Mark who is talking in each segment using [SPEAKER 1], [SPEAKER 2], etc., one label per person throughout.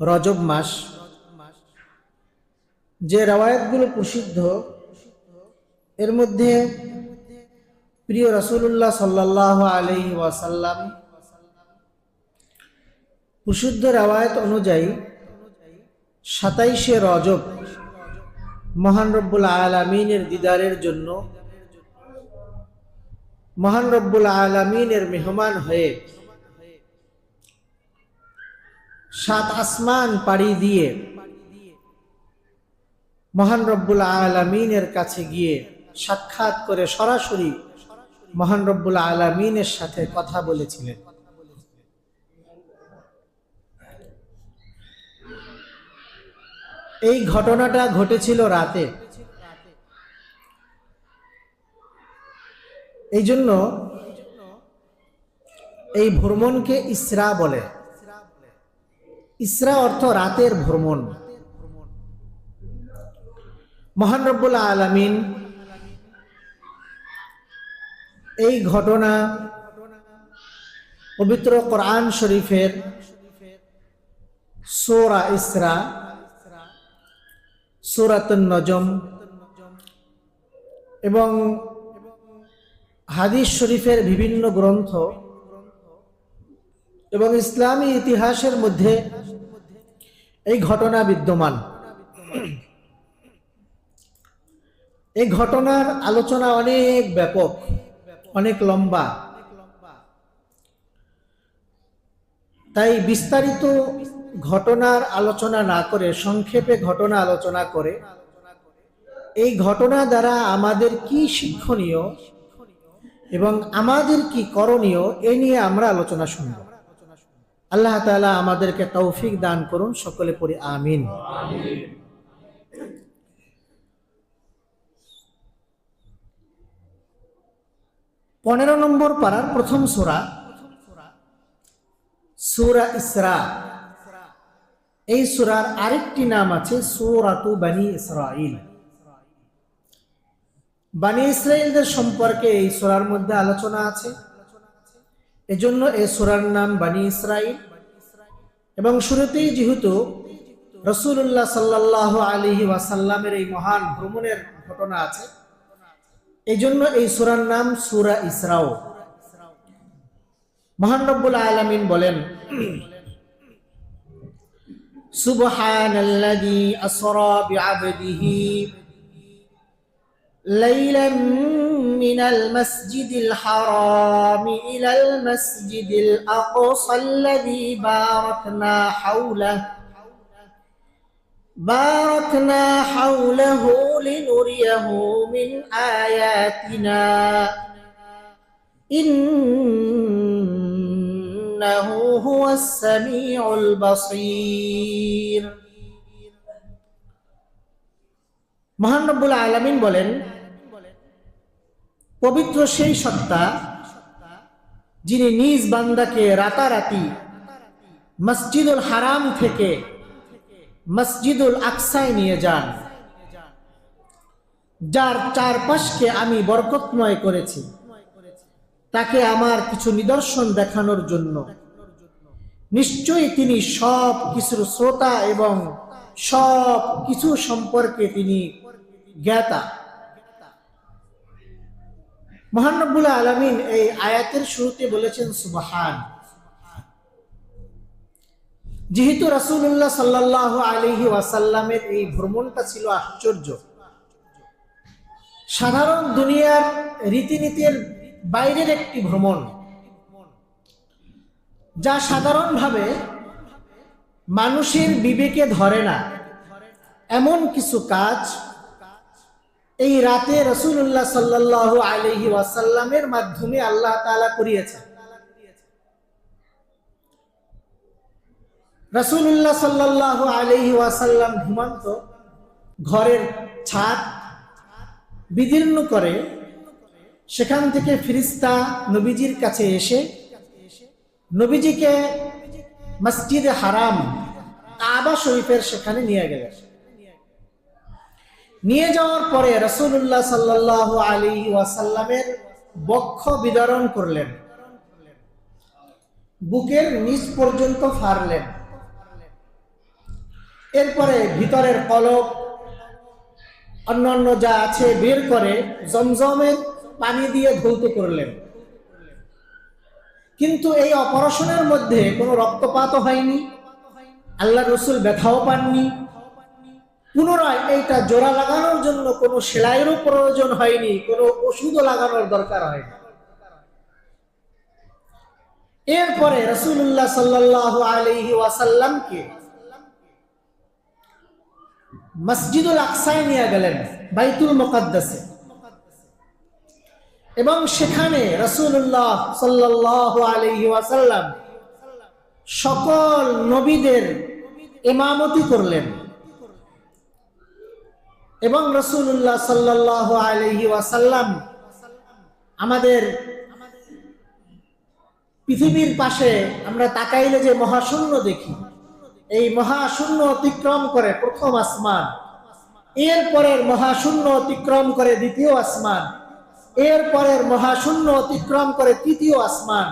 [SPEAKER 1] রজব মাস। যে রাওয়ায়াতগুলো প্রসিদ্ধ, এর মধ্যে প্রিয় রসুল্লাহ সাল্লাহ আলি ওয়াসাল্লাম প্রসিদ্ধ রাওয়ায়ত অনুযায়ী সাতাইশে রজব মহান রব্বুল আলমিনের দিদারের জন্য মহান রব্বুল আলমিনের মেহমান হয়ে সাত আসমান পাড়ি দিয়ে মহান রব্বুল আলমিনের কাছে গিয়ে সাক্ষাৎ করে সরাসরি মহান রব্বুল আলমিনের সাথে কথা বলেছিলেন। এই ঘটনাটা ঘটেছিল রাতে। এই জন্য এই ভ্রমণকে ইসরা বলে। ইসরা অর্থ রাতের ভ্রমণ। মহান রব্বুল আলমিন এই ঘটনা পবিত্র কোরআন শরীফের সোরা ইসরা সুরাত নজম এবং হাদিস শরীফের বিভিন্ন গ্রন্থ এবং ইসলামী ইতিহাসের মধ্যে এই ঘটনা বিদ্যমান। এই ঘটনার আলোচনা অনেক ব্যাপক, অনেক লম্বা। তাই বিস্তারিত ঘটনার আলোচনা না করে, সংক্ষেপে ঘটনা আলোচনা করে, এই ঘটনা দ্বারা আমাদের কি শিক্ষণীয় এবং আমাদের কি করণীয়, এ নিয়ে আমরা আলোচনা শুনব। আল্লাহ তালা আমাদেরকে তৌফিক দান করুন, সকলে পড়ি আমিন। পনেরো নম্বর পাড়ার প্রথম সোরা, সুরা ইসরা। এই সুরার আরেকটি নাম আছে সুরাতু বানি ইসরাইল বানি ইসরায়েলদের সম্পর্কে এই সুরার মধ্যে আলোচনা আছে। এজন্য এই সুরার নাম বানি ইসরাইল এবং শুরুতেই যেহেতু রসুল্লাহ সাল্লাহ আলী ওয়াসাল্লামের এই মহান ভ্রমণের ঘটনা আছে এই জন্য এই সুরার নাম সুরা ইসরাও। মহান আলমিন বলেন, সুবহানাল্লাযী আসরা বিআবদিহি ليلا من المسجد الحرام إلى المسجد الأقصى الذي باركنا حوله. باركنا حوله لنريه من آياتنا. إنه هو السميع البصير. মহান রব্বুল আলমিন বলেন, পবিত্র সেই সত্তা যিনি নিজ বান্দাকে রাতারাতি মসজিদুল হারাম থেকে মসজিদুল আকসায় নিয়ে যান, যার চারপাশকে আমি বরকতময় করেছি। তাকে আমার কিছু নিদর্শন দেখানোর জন্য। নিশ্চয়ই তিনি সব কিছুর শ্রোতা এবং সব কিছু সম্পর্কে তিনি জ্ঞাতা। মহানবুল আলমিন এই আয়াতের শুরুতে বলেছেন, সুবাহান। যেহেতু রাসুল্লাহ সাল্লাহ আলহি ওয়াসাল্লামের এই ভ্রমণটা ছিল আশ্চর্য, সাধারণ দুনিয়ার রীতিনীতির বাইরের একটি ভ্রমণ, যা সাধারণভাবে মানুষের বিবেকে ধরে না। এমন কিছু কাজ এই রাতে রসুল্লাহ সাল্লাহ আলহি ওয়াসাল্লামের মাধ্যমে আল্লাহ তালা করিয়েছেন। রসুল্লাহ সাল্লাহ আলহি ওয়াসাল্লাম ঘুমান্ত, ঘরের ছাদ বিদীর্ণ করে সেখান থেকে ফিরিস্তা নবীজির কাছে এসে নবীজিকে মসজিদে হারাম কাবা শরীফের সেখানে নিয়ে গেলেন। নিয়ে যাওয়ার পরে রসুল্লাহ সাল্লাহ আলী ওয়াসাল্লামের বক্ষ বিতরণ করলেন। বুকের নিচ পর্যন্ত ফারলেন এরপরে ভিতরের কলক অন্যান্য যা আছে বের করে জমজমের পানি দিয়ে ধৌত করলেন। কিন্তু এই অপারেশনের মধ্যে কোনো রক্তপাতও হয়নি। আল্লাহ রসুল ব্যথাও পাননি। পুনরায় এইটা জোড়া লাগানোর জন্য কোনো সেলাইয়েরও প্রয়োজন হয়নি, কোনো ওষুধও লাগানোর দরকার হয়নি। এরপরে রসুল্লাহ সাল্লাহ আলহি ওয়াসাল্লামকে মসজিদুল আকসায় নিয়ে গেলেন, বাইতুল মোকাদ্দাসে। এবং সেখানে রসুল্লাহ সাল্লাহ আলহি ওয়াসাল্লাম সকল নবীদের ইমামতি করলেন। এবং রসুল্লাহ সাল্লাহ আলহি ওয়াসাল্লাম আমাদের পৃথিবীর পাশে আমরা তাকাইলে যে মহাশূন্য দেখি, এই মহাশূন্য অতিক্রম করে প্রথম আসমান এর পরের মহাশূন্য অতিক্রম করে দ্বিতীয় আসমান এর পরের মহাশূন্য অতিক্রম করে তৃতীয় আসমান।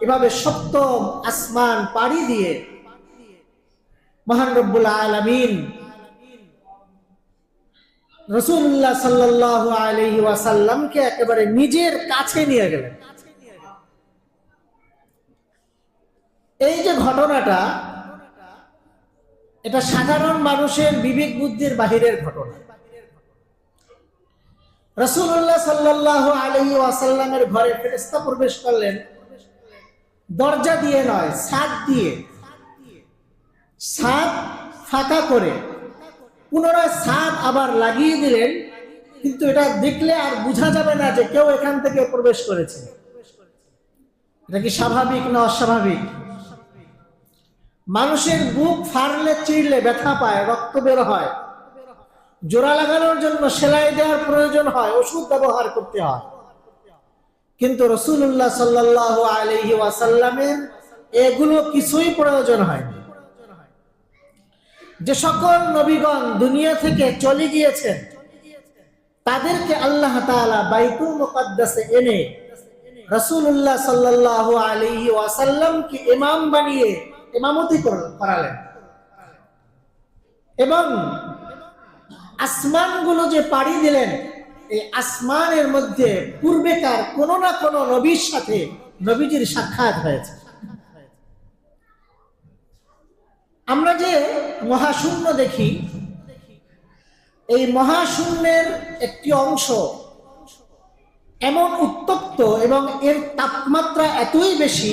[SPEAKER 1] এভাবে সপ্তম আসমান পাড়ি দিয়ে মহান আলমিন রসুল্লাহ সাল্লাহ আলহি ওয়াসাল্লামকে একেবারে নিজের কাছে নিয়ে গেলেন। এই যে ঘটনাটা, এটা সাধারণ মানুষের বিবেক বুদ্ধির বাহিরের ঘটনা। রসুল্লাহ সাল্লাহ আলহি ওয়াসাল্লামের ঘরে ফেরেস্তা প্রবেশ করলেন। দরজা দিয়ে নয়, ছাদ দিয়ে। ছাদ ফাঁকা করে পুনরায় ছাদ আবার লাগিয়ে দিলেন, কিন্তু এটা দেখলে আর বোঝা যাবে না যে কেউ এখান থেকে প্রবেশ করেছে। এটা কি স্বাভাবিক না অস্বাভাবিক? মানুষের বুক ফাড়লে, চিড়লে ব্যথা পায়, রক্ত বের হয়। জোড়া লাগানোর জন্য সেলাই দেওয়ার প্রয়োজন হয়, ওষুধ ব্যবহার করতে হয়। কিন্তু রসুল্লাহ সাল্লাহ আলহি ওয়াসাল্লামের এগুলো কিছুই প্রয়োজন হয়নি। যে সকল নবীগণ দুনিয়া থেকে চলে গিয়েছেন, তাদেরকে আল্লাহ তাআলা বাইতুল মুকাদ্দাসে এনে রসুল্লাহ সাল্লাহ আলহি ওয়াসাল্লামকে ইমাম বানিয়ে ইমামতি করালেন। এবং আসমানগুলো যে পাড়ি দিলেন, এই আসমানের মধ্যে পূর্বেকার কোনো না কোনো নবীর সাথে নবীজির সাক্ষাৎ হয়েছে। আমরা যে মহাশূন্য দেখি, এই মহাশূন্যের একটি অংশ এমন উত্তপ্ত এবং এর তাপমাত্রা এতই বেশি,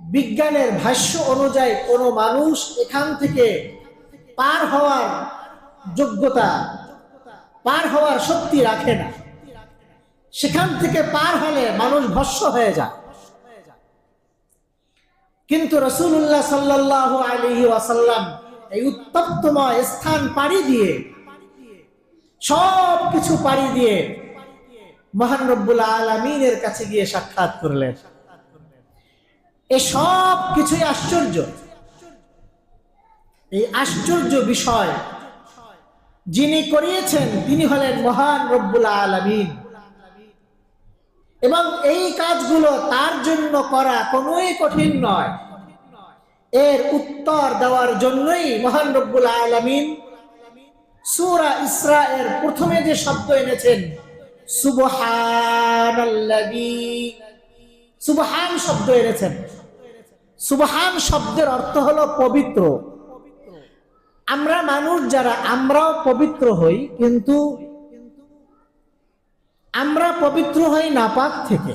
[SPEAKER 1] বিজ্ঞানের ভাষ্য অনুযায়ী কোনো মানুষ এখান থেকে পার হওয়ার যোগ্যতা, পার হওয়ার শক্তি রাখে না। সেখান থেকে পার হলে মানুষ ভস্য হয়ে যায়। কিন্তু রসুল্লাহ সাল্লাহ আলহি ওয়াসাল্লাম এই উত্তপ্তময় স্থান পাড়ি দিয়ে সব কিছু পাড়ি দিয়ে মহান রব্বুল আলমিনের কাছে গিয়ে সাক্ষাৎ করলেন। এ সব কিছুই আশ্চর্য। এই আশ্চর্য বিষয় যিনি করিয়েছেন তিনি হলেন মহান রব্বুল আলমিন। এবং এই কাজগুলো তার জন্য করা কোনোই কঠিন নয়। এর উত্তর দেওয়ার জন্যই মহান রব্বুল আলমিন সুরা ইসরা এর প্রথমে যে শব্দ এনেছেন সুবহান শব্দ এনেছেন। সুবহান শব্দের অর্থ হলো পবিত্র। আমরা মানুষ যারা আমরাও পবিত্র হই, কিন্তু আমরা পবিত্র হই নাপাক থেকে।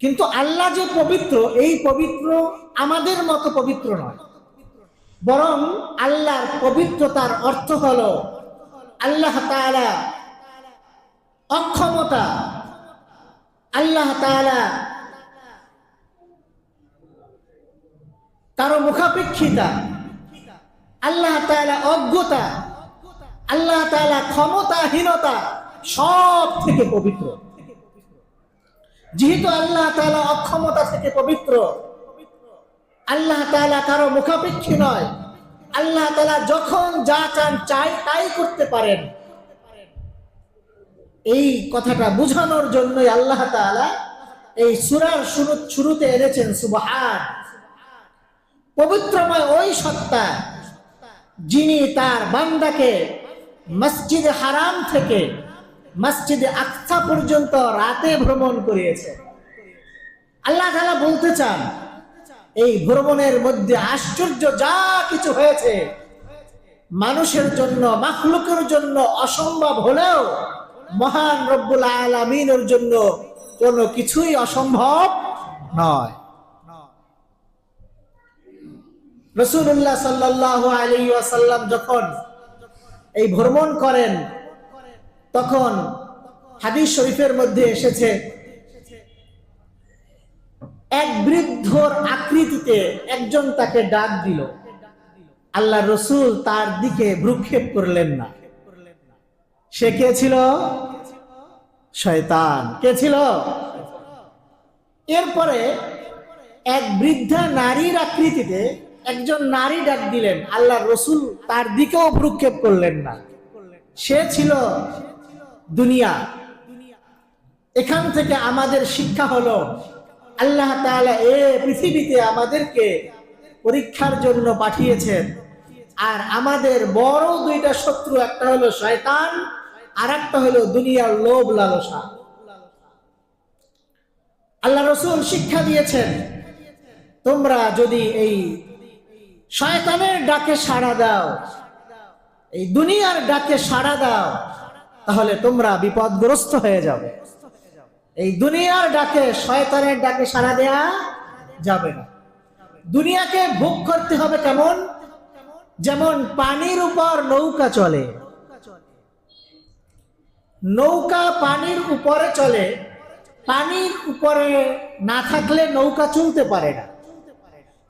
[SPEAKER 1] কিন্তু আল্লাহ যে পবিত্র, এই পবিত্র আমাদের মতো পবিত্র নয়। বরং আল্লাহর পবিত্রতার অর্থ হল আল্লাহ তাআলা অক্ষমতা, আল্লাহ তাআলা কারও মুখাপেক্ষিতা, আল্লাহ তাআলা অজ্ঞতা, আল্লাহ তাআলা ক্ষমতাহীনতা সব থেকে পবিত্র। যেহেতু আল্লাহ তাআলা অক্ষমতা থেকে পবিত্র, আল্লাহ তাআলা কারও মুখাপেক্ষী নয়। আল্লাহ তালা যখন যা চান চাই তাই করতে পারেন। এই কথাটা বুঝানোর জন্যই আল্লাহ তাআলা এই সুরার শুরু, শুরুতে এনেছেন, সুবহান। পবিত্রময় ওই সত্তা যিনি তার বান্দাকে মসজিদ হারাম থেকে মসজিদে আকসা পর্যন্ত রাতে ভ্রমণ করিয়েছে। আল্লাহ তাআলা বলতে চান, এই ভ্রমণের মধ্যে আশ্চর্য যা কিছু হয়েছে। মানুষের জন্য, মাখলুকের জন্য অসম্ভব হলেও মহান রব্বুল আলমিনের জন্য কোনো কিছুই অসম্ভব নয়। রসুল্লাহ সাল্লাহ আলী আসাল্লাম যখন এই ভ্রমণ করেন তখন হাদিস শরীফের মধ্যে এসেছে, এক বৃদ্ধর আকৃতিতে একজন তাকে ডাক দিল। আল্লাহ রসুল তার দিকে ভ্রুক্ষেপ করলেন না। সে কে ছিল? শয়তান। কে ছিল? এরপরে এক বৃদ্ধা নারীর আকৃতিতে একজন নারী ডাক দিলেন। আল্লাহ রসুল তার দিকেও ভ্রুক্ষেপ করলেন না। সে ছিল দুনিয়া। এখান থেকে আমাদের শিক্ষা হলো, আল্লাহ তাআলা এ পৃথিবীতে আমাদেরকে পরীক্ষার জন্য পাঠিয়েছেন। আর আমাদের বড় দুইটা শত্রু, একটা হলো শয়তান আর একটা হলো দুনিয়ার লোভ লালসা। আল্লাহ রসুল শিক্ষা দিয়েছেন, তোমরা যদি এই শয়তানের ডাকে সাড়া দাও, এই দুনিয়ার ডাকে সাড়া দাও তাহলে তোমরা বিপদগ্রস্ত হয়ে যাবে এই দুনিয়ার ডাকে শয়তানের ডাকে সাড়া দেয়া যাবে না। দুনিয়াকে ভোগ করতে হবে কেমন? যেমন পানির উপর নৌকা চলে। নৌকা পানির উপরে চলে। পানির উপরে না থাকলে নৌকা চলতে পারে না।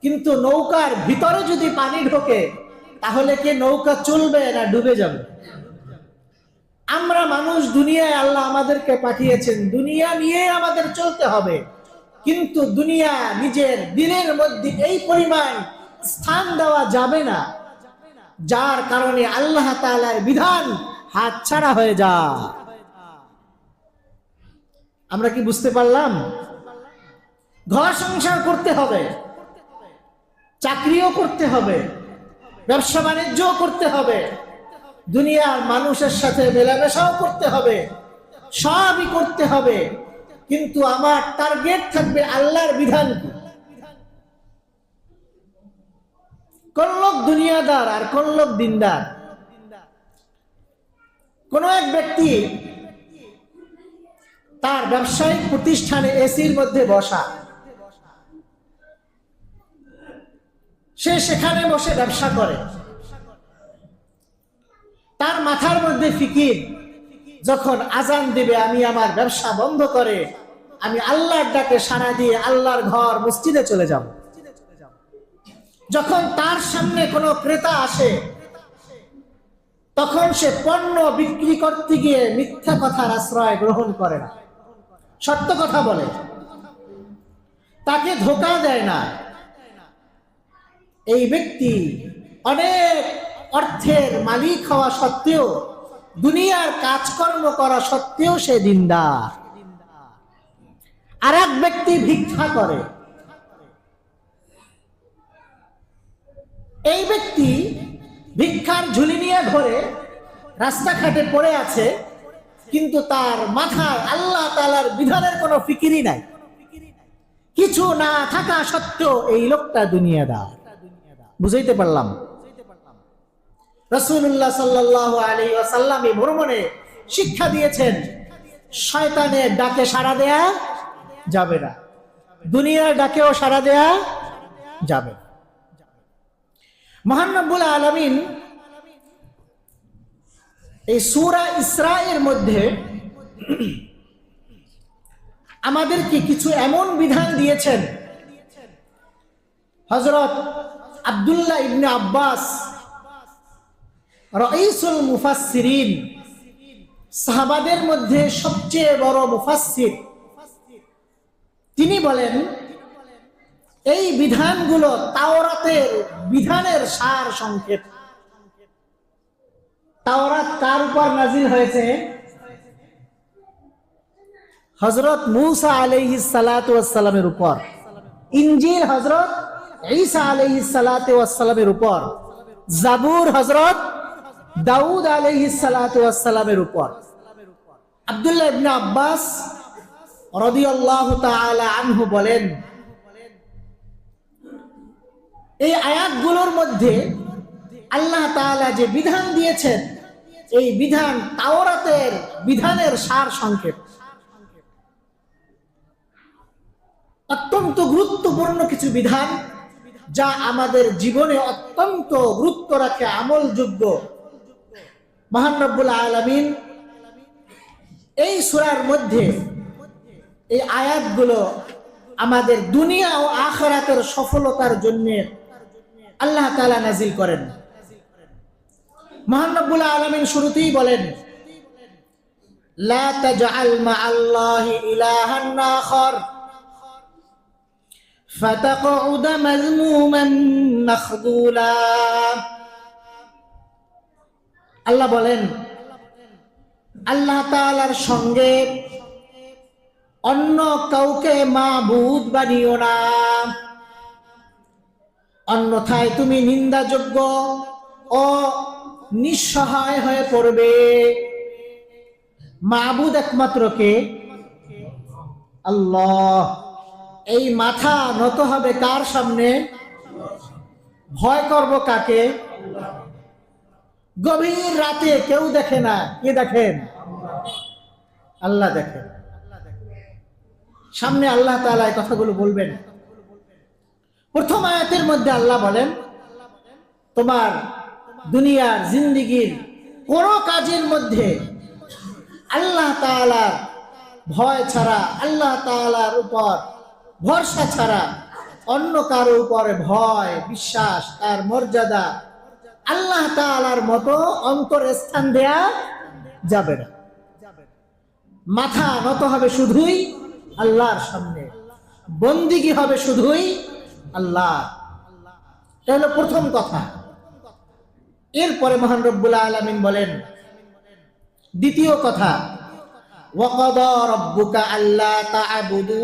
[SPEAKER 1] কিন্তু নৌকার ভিতরে যদি পানি ঢোকে, তাহলে কি নৌকা চলবে না ডুবে যাবে? আমরা মানুষ দুনিয়ায় আল্লাহ আমাদেরকে পাঠিয়েছেন। দুনিয়া নিয়ে আমাদের চলতে হবে। কিন্তু দুনিয়া নিজের দিনের মধ্যে এই পরিমাণ স্থান দেওয়া যাবে না। যার কারণে আল্লাহ তাআলার বিধান হাতছাড়া হয়ে যায়। আমরা কি বুঝতে পারলাম? ঘর সংসার করতে হবে। চাকরিও করতে হবে। ব্যবসা বাণিজ্যও করতে হবে। দুনিয়ার মানুষের সাথে মেলামেশাও করতে হবে, সবই করতে হবে। কিন্তু আমার টার্গেট থাকবে আল্লাহর বিধান কি? কোন লোক দুনিয়াদার আর কোন লোক দিনদার? কোন এক ব্যক্তি তার ব্যবসায়িক প্রতিষ্ঠানে এসির মধ্যে বসা। সে সেখানে বসে ব্যবসা করে। তার মাথার মধ্যে ফিকির। যখন আজান দিবে, আমি আমার ব্যবসা বন্ধ করে আমি আল্লাহর ডাকে সাড়া দিয়ে আল্লাহর ঘর, মসজিদে চলে যাব। যখন তার সামনে কোনো ক্রেতা আসে, তখন সে পণ্য বিক্রি করতে গিয়ে মিথ্যা কথার আশ্রয় গ্রহণ করে না। সত্য কথা বলে। তাকে ধোকা দেয় না। এই ব্যক্তি অনেক অর্থের মালিক হওয়া সত্ত্বেও, দুনিয়ার কাজকর্ম করা সত্ত্বেও সে দিনদার। আর এক ব্যক্তি ভিক্ষা করে। এই ব্যক্তি ভিক্ষার ঝুলি নিয়ে ধরে রাস্তাঘাটে পড়ে আছে, কিন্তু তার মাথায় আল্লাহ তালার বিধানের কোনো ফিকিরি নাই। কিছু না থাকা সত্ত্বেও এই লোকটা দুনিয়াদার। বুঝাইতে পারলাম? রসুল্লাহ সাল্লাহ আলী ভ্রমণে শিক্ষা দিয়েছেন শয়তানের ডাকে সাড়া দেয়া যাবে না। দুনিয়ার ডাকেও সাড়া দেয়া যাবে মহানবুল আলমিন এই সুরা ইসরায়ের মধ্যে আমাদেরকে কিছু এমন বিধান দিয়েছেন। হজরত আবদুল্লাহ ইবনে আব্বাস মুফাসসিরিন। সাহাবাদের মধ্যে সবচেয়ে বড় মুফাসসির। তিনি বলেন, এই বিধানগুলো তাওরাতের বিধানের সার সংক্ষেপ তাওরাত কার উপর নাজিল হয়েছে? হজরত মুসা আলাইহিস সালাতু ওয়াস সালামের উপর। ইনজিল হজরত ঈসা আলাইহিস সালাতু ওয়াস সালামের উপর। জাবুর হযরত দাউদ সালাতু সালামের উপর। আব্দুল্লাহ ইবনে আব্বাস রাদিয়াল্লাহু আনহু বলেন, এই আয়াতগুলোর মধ্যে আল্লাহ তাআলা যে বিধান দিয়েছেন, এই বিধান তাওরাতের বিধানের সার সংক্ষেপ। অত্যন্ত গুরুত্বপূর্ণ কিছু বিধান যা আমাদের জীবনে অত্যন্ত গুরুত্ব রাখে আমলযোগ্য মহান রব্বুল আলমিন এই সুরার মধ্যে এই আয়াতগুলো আমাদের দুনিয়া ও আখরাতের সফলতার জন্য আল্লাহ তাআলা নাজিল করেন মহান রব্বুল আলমিন শুরুতেই বলেন লা তাজআল মা'আল্লাহি ইলাহান আখার فتقعد مذموما مخذولا আল্লাহ বলেন, আল্লাহ তাআলার সঙ্গে অন্য কাউকে মাবুদ বানিও না। অন্যথায় তুমি নিন্দাযোগ্য ও নিঃসহায় হয়ে পড়বে। মাবুদ একমাত্র কে? আল্লাহ। এই মাথা নত হবে কার সামনে? ভয় করব কাকে? গভীর রাতে কেউ দেখে না। কে দেখেন? আল্লাহ দেখেন। সামনে আল্লাহ তাআলা এই কথাগুলো বলবেন। প্রথম আয়াতের মধ্যে আল্লাহ বলেন, তোমার দুনিয়ার জিন্দিগির কোন কাজের মধ্যে আল্লাহ তাআলার ভয় ছাড়া, আল্লাহ তাআলার উপর ভরসা ছাড়া অন্য কারও উপরে ভয়, বিশ্বাস, তার মর্যাদা আল্লাহ তালার মতো অন্তর স্থান দেয়া যাবে না। মাথা নত হবে শুধুই আল্লাহর সামনে। বন্দিগি হবে শুধুই আল্লাহ। তাহলে প্রথম কথা। এরপরে মহান রব্বুল্লা আলমিন বলেন, দ্বিতীয় কথা ওয়াকাদা রব্বুকা আল্লাহ তা'বুদু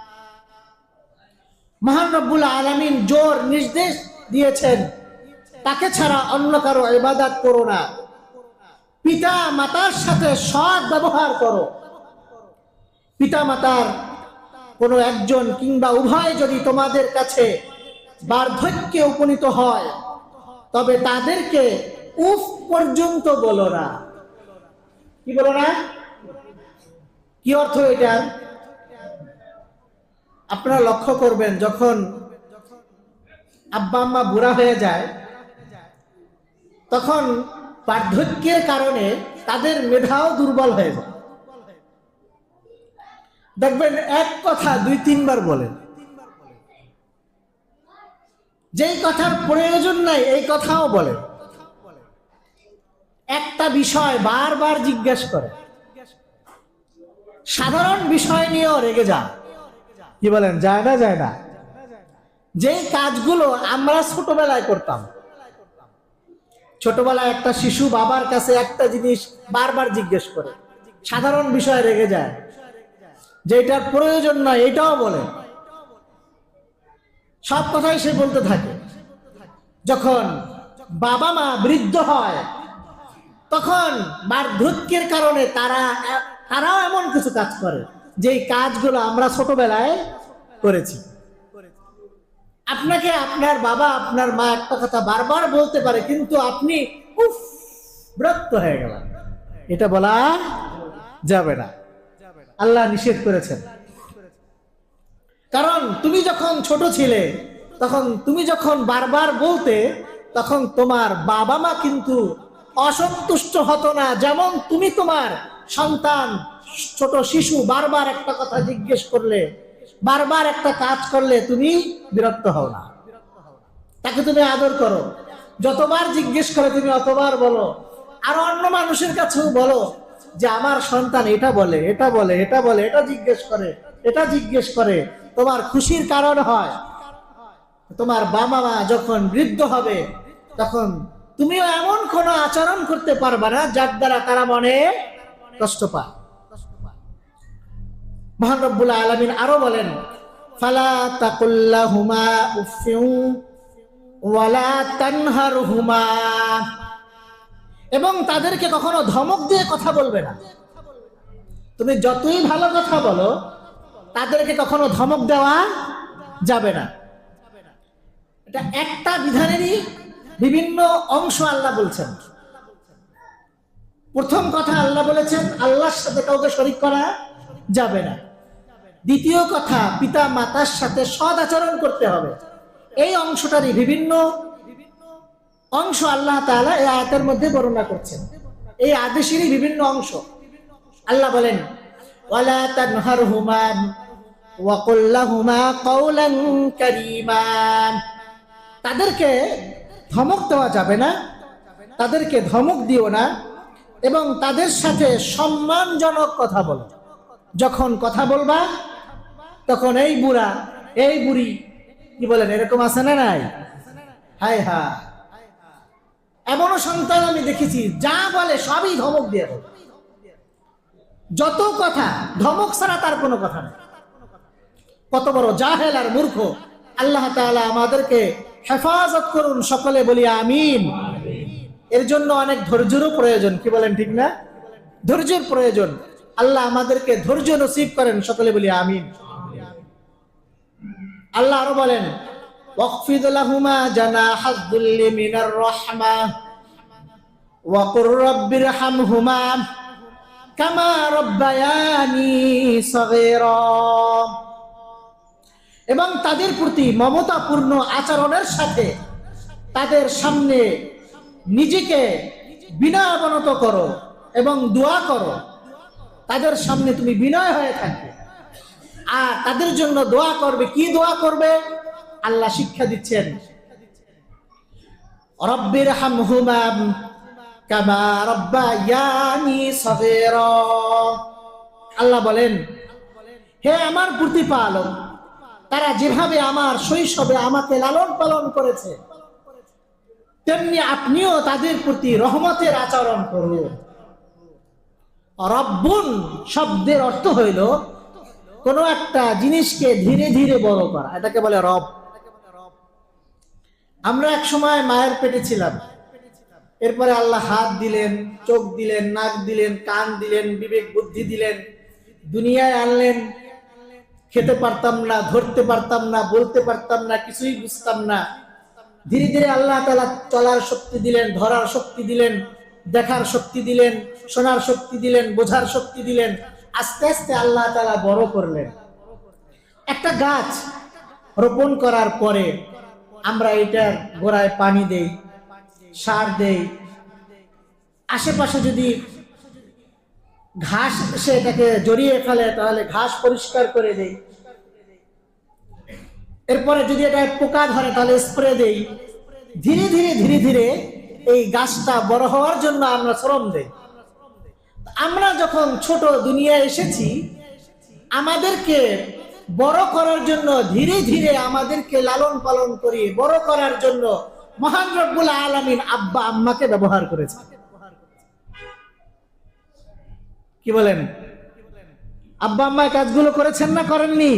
[SPEAKER 1] মহান রব্বুল আলমিন জোর নির্দেশ দিয়েছেন। তাকে ছাড়া অন্য কারও ইবাদত করো না। পিতা মাতার সাথে সৎ ব্যবহার করো। পিতা মাতার কোনো একজন কিংবা উভয় যদি তোমাদের কাছে বার্ধক্যে উপনীত হয়, তবে তাদেরকে উফ পর্যন্ত বলো না। কি বলো না? কি অর্থ এটার? আপনারা লক্ষ্য করবেন যখন আব্বা আম্মা বুড়া হয়ে যায়, তখন বার্ধক্যের কারণে তাদের মেধাও দুর্বল হয়ে যায়। দেখবেন এক কথা দুই তিনবার বলেন যেই কথার প্রয়োজন নাই, এই কথাও বলেন একটা বিষয় বারবার জিজ্ঞেস করে। সাধারণ বিষয় নিয়েও রেগে যান কি বলেন, যায় না যায় না। যেই কাজগুলো আমরা ছোটবেলায় করতাম। ছোটবেলায় একটা শিশু বাবার কাছে একটা জিনিস বারবার জিজ্ঞেস করে, সাধারণ বিষয় রেগে যায়। যেটার প্রয়োজন নয়, এটাও বলে। সব কথাই সে বলতে থাকে। যখন বাবা মা বৃদ্ধ হয়, তখন বার্ধক্যের কারণে তারা তারাও এমন কিছু কাজ করে। যেই কাজগুলো আমরা ছোটবেলায় করেছি। আপনাকে আপনার বাবা, আপনার মা একটা কথা বারবার বলতে পারে, কিন্তু আপনি উফ, বিরক্ত হয়ে গেলেন। এটা বলা যাবে না। আল্লাহ নিষেধ করেছেন। কারণ তুমি যখন ছোট ছিলে, তখন তুমি যখন বারবার বলতে, তখন তোমার বাবা মা কিন্তু অসন্তুষ্ট হতো না, যেমন তুমি তোমার সন্তান, ছোট শিশু বারবার একটা কথা জিজ্ঞেস করলে, বারবার একটা কাজ করলে তুমি বিরক্ত হও না। তাকে তুমি আদর করো। যতবার জিজ্ঞেস করে তুমি অতবার বলো। আর অন্য মানুষের কাছেও বলো যে, আমার সন্তান এটা বলে এটা বলে এটা বলে, এটা জিজ্ঞেস করে, এটা জিজ্ঞেস করে। তোমার খুশির কারণ হয়। তোমার বাবা মা যখন বৃদ্ধ হবে, তখন তুমিও এমন কোন আচরণ করতে পারবে না যার দ্বারা তারা মনে কষ্ট পায়। মহান রব্বুল আলমিন আরও বলেন, ফালা তাকুল্লাহুমা উফিউ ওয়ালা তানহারহুমা। এবং তাদেরকে কখনো ধমক দিয়ে কথা বলবে না। তুমি যতই ভালো কথা বলো, তাদেরকে কখনো ধমক দেওয়া যাবে না। এটা একটা বিধানেরই বিভিন্ন অংশ আল্লাহ বলছেন। প্রথম কথা আল্লাহ বলেছেন, আল্লাহর সাথে কাউকে শরিক করা যাবে না। দ্বিতীয় কথা, পিতা মাতার সাথে সদ আচরণ করতে হবে। এই অংশটারই বিভিন্ন অংশ আল্লাহ তাআলা এই আয়াতের মধ্যে বর্ণনা করছেন। এই আদেশেরই বিভিন্ন অংশ। আল্লাহ বলেন, ওয়ালা তাদেরকে ধমক দেওয়া যাবে না, তাদেরকে ধমক দিও না। এবং তাদের সাথে সম্মানজনক কথা বলো। যখন কথা বলবা, তখন এই বুড়া, এই বুড়ি, কি বলেন, এরকম আছে না নাই? হায় হা। এমনও সন্তান আমি দেখেছি, যা বলে সবই ধমক দিয়ে বলে। যত কথা, ধমক ছাড়া তার কোনো কথা নেই। কত বড় জাহেল আর মূর্খ। আল্লাহ তাআলা আমাদেরকে হেফাজত করুন, সকলে বলি আমিন। এর জন্য অনেক ধৈর্যেরও প্রয়োজন, কি বলেন ঠিক না? ধৈর্যের প্রয়োজন। আল্লাহ আমাদেরকে ধৈর্য নসিব করেন, সকলে বলি আমিন। আল্লাহ আরও বলেন এবং তাদের প্রতি মমতাপূর্ণ আচরণের সাথে তাদের সামনে নিজেকে বিনয়াবনত করো এবং দোয়া করো। তাদের সামনে তুমি বিনয় হয়ে থাকবে। আর তাদের জন্য দোয়া করবে। কি দোয়া করবে? আল্লাহ শিক্ষা দিচ্ছেন। রব্বির হামহুমা কামা রব্বায়ানি আল্লাহ বলেন, হে আমার প্রতিপালক, তারা যেভাবে আমার শৈশবে আমাকে লালন পালন করেছে তেমনি আপনিও তাদের প্রতি রহমতের আচরণ করুন। রব্বুন শব্দের অর্থ হইল কোন একটা জিনিসকে ধীরে ধীরে বড় করা। এটাকে বলে রব। আমরা এক সময় মায়ের পেটে ছিলাম। এরপরে আল্লাহ হাত দিলেন, চোখ দিলেন, নাক দিলেন, কান দিলেন, বিবেক, বুদ্ধি দিলেন। দুনিয়ায় আনলেন। খেতে পারতাম না, ধরতে পারতাম না, বলতে পারতাম না, কিছুই বুঝতাম না। ধীরে ধীরে আল্লাহ তালা চলার শক্তি দিলেন, ধরার শক্তি দিলেন, দেখার শক্তি দিলেন, শোনার শক্তি দিলেন, বোঝার শক্তি দিলেন, আস্তে আস্তে আল্লাহ তালা বড় করলেন। একটা গাছ রোপণ করার পরে আমরা এটার গোড়ায় পানি দেই, সার দেই। আশেপাশে যদি ঘাস এসে এটাকে জড়িয়ে ফেলে, তাহলে ঘাস পরিষ্কার করে দেই। এরপরে যদি এটা পোকা ধরে, তাহলে স্প্রে দেই। ধীরে ধীরে ধীরে ধীরে এই গাছটা বড় হওয়ার জন্য আমরা শ্রম দেই। আমরা যখন ছোট দুনিয়ায় এসেছি, আমাদেরকে বড় করার জন্য, ধীরে ধীরে আমাদেরকে লালন পালন করি বড় করার জন্য মহান রব্বুল আলমিন আব্বা আম্মাকে ব্যবহার করেছে। কি বলেন? আব্বা আম্মা কাজগুলো করেছেন না, করেননি?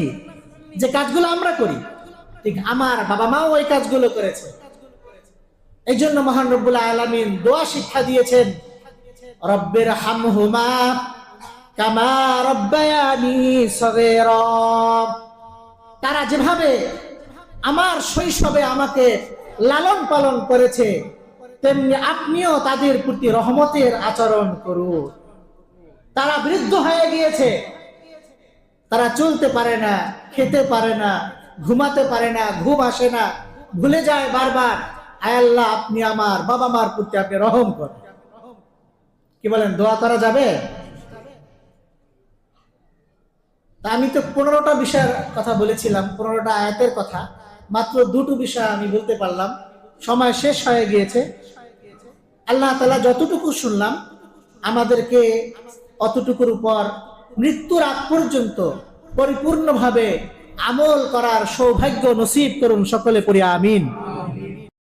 [SPEAKER 1] যে কাজগুলো আমরা করি। ঠিক, আমার বাবা মাও ওই কাজগুলো করেছে। এই জন্য মহান রব্বুল আলমিন দোয়া শিক্ষা দিয়েছেন, রব্বের হামহুমা কামা রব্বায়ানি সগীরা। তারা যেভাবে আমার শৈশবে আমাকে লালন পালন করেছে, তেমনি আপনিও তাদের প্রতি রহমতের আচরণ করুন। তারা বৃদ্ধ হয়ে গিয়েছে, তারা চলতে পারে না, খেতে পারে না ঘুমাতে পারে না, ঘুম আসে না, ভুলে যায় বারবার। আয় আল্লাহ, আপনি আমার বাবা মার প্রতি আপনি রহম করেন। কি বলেন, দোয়া করা যাবে? আমি তো পনেরোটা বিষয়ের কথা বলেছিলাম, পনেরোটা আয়াতের কথা। মাত্র দুটো বিষয় আমি বলতে পারলাম। সময় শেষ হয়ে গিয়েছে। আল্লাহ তালা যতটুকু শুনলাম, আমাদেরকে অতটুকুর উপর মৃত্যুর আগ পর্যন্ত পরিপূর্ণভাবে আমল করার সৌভাগ্য নসিব করুন সকলে পড়ি আমিন।